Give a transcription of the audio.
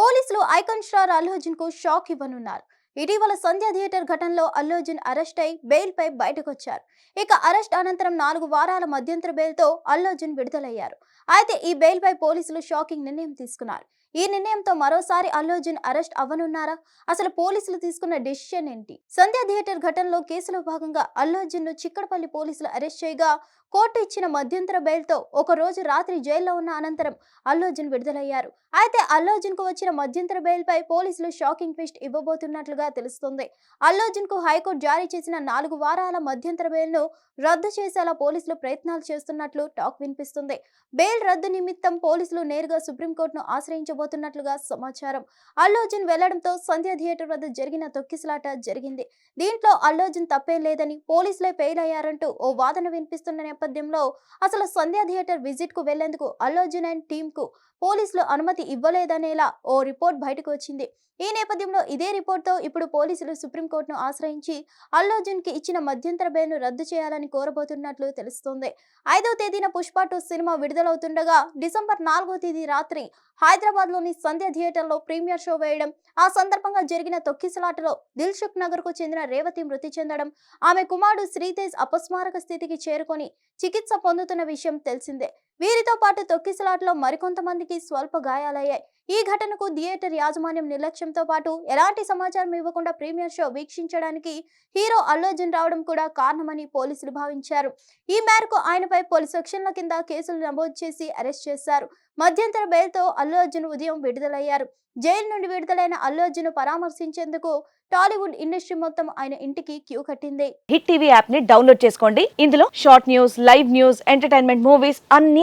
పోలీసులు icon star Allu అర్జున్కు shock ఇవ్వనున్నారు. ఇటీవల సంధ్య థియేటర్ ఘటనలో అల్లు అర్జున్ అరెస్ట్ అయి బెయిల్ పై బయటకు వచ్చారు ఇక అరెస్ట్ అనంతరం నాలుగు వారాల మధ్యంతర బెయిల్తో అల్లు అర్జున్ విడుదలయ్యారు. అయితే ఈ బెయిల్ పై పోలీసులు షాకింగ్ నిర్ణయం తీసుకున్నారు. ఈ నిర్ణయంతో మరోసారి అల్లు అర్జున్ అరెస్ట్ అవ్వనున్నారా? అసలు పోలీసులు తీసుకున్న డెసిషన్ ఏంటి? సంధ్య థియేటర్ ఘటనలో కేసులో భాగంగా అల్లు అర్జున్ను చిక్కడపల్లి పోలీసులు అరెస్ట్ చేయగా కోర్టు ఇచ్చిన మధ్యంతర బెయిల్తో ఒక రోజు రాత్రి జైల్లో ఉన్న అనంతరం అల్లు అర్జున్ విడుదలయ్యారు. అయితే అల్లు అర్జున్కు వచ్చిన మధ్యంతర బెయిల్ పై పోలీసులు షాకింగ్ ట్విస్ట్ ఇవ్వబోతున్నట్లుగా తెలుస్తుంది. అల్లు అర్జున్కు హైకోర్టు జారీ చేసిన నాలుగు వారాల మధ్యంతర బెయిల్ను రద్దు చేసేలా పోలీసులు ప్రయత్నాలు చేస్తున్నట్లు టాక్ వినిపిస్తుంది. బెయిల్ రద్దు నిమిత్తం పోలీసులు నేరుగా సుప్రీంకోర్టును ఆశ్రయించబోతున్నట్లుగా సమాచారం. అల్లు అర్జున్ వెళ్ళడంతో సంధ్య థియేటర్ వద్ద జరిగిన తొక్కిసలాట జరిగింది. దీంట్లో అల్లు అర్జున్ తప్పేం లేదని పోలీసులే ఫెయిల్ అయ్యారంటూ ఓ వాదన వినిపిస్తున్న నేపథ్యంలో అసలు సంధ్యా థియేటర్ విజిట్కు వెళ్ళేందుకు అల్లు అర్జున్ అండ్ టీమ్కు పోలీసులు అనుమతి ఇవ్వలేదనేలా ఓ రిపోర్ట్ బయటకు వచ్చింది. ఈ నేపథ్యంలో ఇదే రిపోర్ట్తో ఇప్పుడు పోలీసులు సుప్రీంకోర్టును ఆశ్రయించి అల్లు అర్జున్కి ఇచ్చిన మధ్యంతర బెయిల్ను రద్దు చేయాలని కోరబోతున్నట్లు తెలుస్తోంది. ఐదో తేదీన పుష్ప టూ సినిమా విడుదలవుతుండగా డిసెంబర్ నాలుగో తేదీ రాత్రి హైదరాబాద్లోని సంధ్య థియేటర్లో ప్రీమియర్ షో వేయడం ఆ సందర్భంగా జరిగిన తొక్కిసలాటలో దిల్సుఖ్ నగర్కు చెందిన రేవతి మృతి చెందడం ఆమె కుమారుడు శ్రీతేజ్ అపస్మారక స్థితికి చేరుకొని చికిత్స పొందుతున్న విషయం తెలిసిందే. వీరితో పాటు తొక్కిసలాటలో మరికొంతమందికి స్వల్ప గాయాలయ్యాయి. ఈ ఘటనకు థియేటర్ యాజమాన్యం నిర్లక్ష్యంతో పాటు ఎలాంటి సమాచారం ఇవ్వకుండా ప్రీమియర్ షో వీక్షించడానికి హీరో అల్లు అర్జున్ రావడం కూడా కారణమని పోలీసులు భావించారు. ఈ మేరకు ఆయనపై పోలీసు సెక్షన్ల కింద కేసులు నమోదు చేసి అరెస్ట్ చేశారు. మధ్యంతర బెయిల్తో అల్లు అర్జున్ ఉదయం విడుదలయ్యారు. జైలు నుండి విడుదలైన అల్లు అర్జున్ పరామర్శించేందుకు టాలీవుడ్ ఇండస్ట్రీ మొత్తం ఆయన ఇంటికి క్యూ కట్టింది. హిట్ టీవీ యాప్ని డౌన్లోడ్ చేసుకోండి. ఇందులో short news live news entertainment movies అన్ని